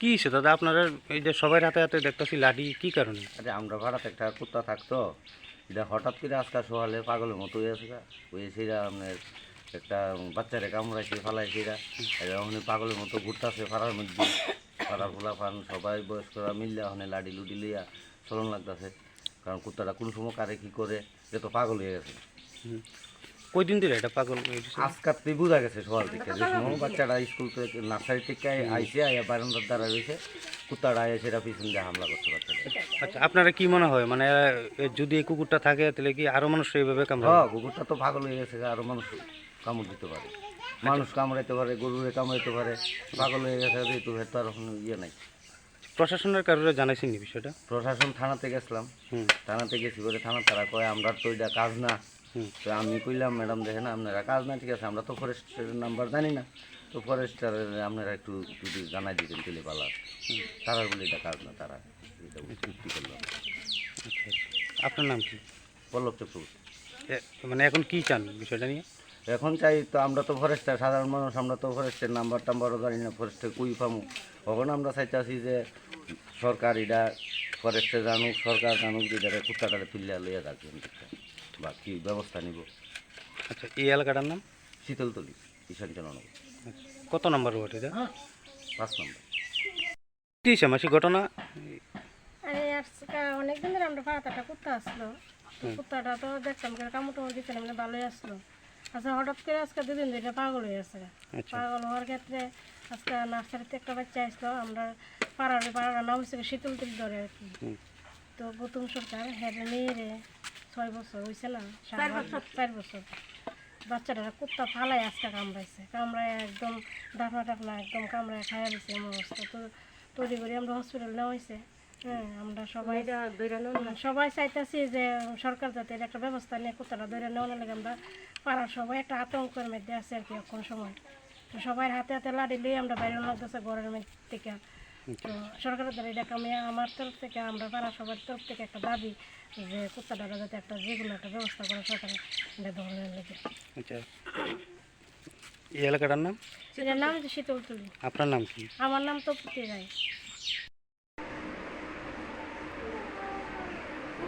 কি হয়েছে দাদা আপনারা এই যে সবাই হাতে হাতে দেখতেছি লাঠি কি কারণে? আরে আমরা ভাড়াতে একটা কুত্তা থাকতো। এটা হঠাৎ করে আজকাল সকালে পাগলের মতো হয়ে আছে ওই সেরা আপনার একটা বাচ্চারে কামড়াইছে ফালাইছে এরা ওখানে পাগলের মতো ঘুরতেছে ফাড়ার মধ্যে। ফাড়া ফুলা ফান সবাই বয়স্করা মিললে ওখানে লাডি লুডি লইয়া চলন লাগতেছে। কারণ কুত্তাটা কোন সময় কারে কি করে এটা তো পাগল হয়ে গেছে। হুম। কই দিন দিলে এটা পাগল? আজকাল তুই বোঝা গেছে সকাল থেকে যে সময় বাচ্চাটা স্কুল থেকে নার্সারি থেকে আইসে আইয়া বারান্দার দ্বারা রয়েছে কুত্তাটা আইয়া সেটা পিছন দিয়ে হামলা করতে বাচ্চাটা আচ্ছা আপনারা কি মনে হয় মানে যদি এই কুকুরটা থাকে তাহলে কি আরও মানুষ এইভাবে কামড়াবে হ্যাঁ কুকুরটা তো পাগল হয়ে গেছে আরও মানুষ কামড় দিতে পারে মানুষ কামড়াইতে পারে গরুরে কামড়াইতে পারে পাগল হয়ে গেছে তো আর ইয়ে নাই প্রশাসনের কারণে জানাইছেন বিষয়টা? প্রশাসন থানাতে গেছিলাম। হুম। থানাতে গেছি করে থানা তারা কয় আমরা তো এটা কাজ না। তো আমি কইলাম ম্যাডাম দেখেন আপনারা কাজ না ঠিক আছে আমরা তো ফরেস্টের নাম্বার জানি না। তো ফরেস্টারের আপনারা একটু যদি জানাই দিতেন তেলে পালা তারা বলে এটা কাজ না তারা এটা চুক্তি করলাম আচ্ছা আপনার নাম কি? পল্লব চক্রবর্তী। মানে এখন কি চান বিষয়টা নিয়ে? এখন চাই তো আমরা তো ফরেস্টার সাধারণ মানুষ আমরা তো ফরেস্টের নাম্বার টাম্বারও জানি না ফরেস্টে কুই পামু? তখন আমরা চাইতেছি যে সরকার এটা ফরেস্টে জানুক সরকার জানুক যে এটা কুত্তাটারে তুলিয়া লইয়া রাখবেন বা কী ব্যবস্থা নিব? আচ্ছা এই এলাকাটার নাম? শীতলতলি ঈশান চন্দ্রনগর কত নম্বর ওয়ার্ড এটা? পাঁচ নম্বর। কি হয়েছে মাসি ঘটনা? আরে আজকে অনেকদিন ধরে আমরা পাতাটা কুত্তা আসলো। তো কুত্তাটা তো দেখতাম যে কামড় টামড় দিচ্ছে মানে ভালোই আসলো। আচ্ছা হঠাৎ করে আজকে দুদিন ধরে পাগল হয়ে আছে। আচ্ছা। পাগল হওয়ার ক্ষেত্রে আজকে নার্সারিতে একটা বাচ্চা আসলো আমরা পাড়ার পাড়ার নাম হচ্ছে শীতল তিল ধরে আর কি। তো প্রথম সরকার হ্যাঁ মেয়েরে ছয় বছর হয়েছে না? চার বছর চার বছর। বাচ্চাটা কুত্তা ফালাই আজকে কামড়াইছে। কামড়ায় একদম ডাফনা টাফনা একদম কামড়ায় খাইয়া দিছে এমন অবস্থা। তো তৈরি করে আমরা হসপিটাল নেওয়া হয়েছে হ্যাঁ আমরা সবাই সবাই চাইতেছি যে সরকার যাতে এর একটা ব্যবস্থা নিয়ে কুত্তাটা ধরে নেওয়ার লাগে আমরা পাড়ার সবাই একটা আতঙ্কের মধ্যে আছে আর কি এখন সময়। তো সবাই হাতে হাতে লাড়ি লিয়ে আমরা বাইরে লাগতেছে ঘরের মধ্যে থেকে। তো সরকারের দ্বারা এটা আমি আমার তরফ থেকে আমরা পাড়া সবার তরফ থেকে একটা দাবি যে কুত্তাটা যাতে একটা যে কোনো একটা ব্যবস্থা করে সরকারের এটা ধরনের লেগে। আচ্ছা। এই এলাকাটার নাম? এটার নাম হচ্ছে শীতল তুলি আপনার নাম কি? আমার নাম তো পুঁতি রায়।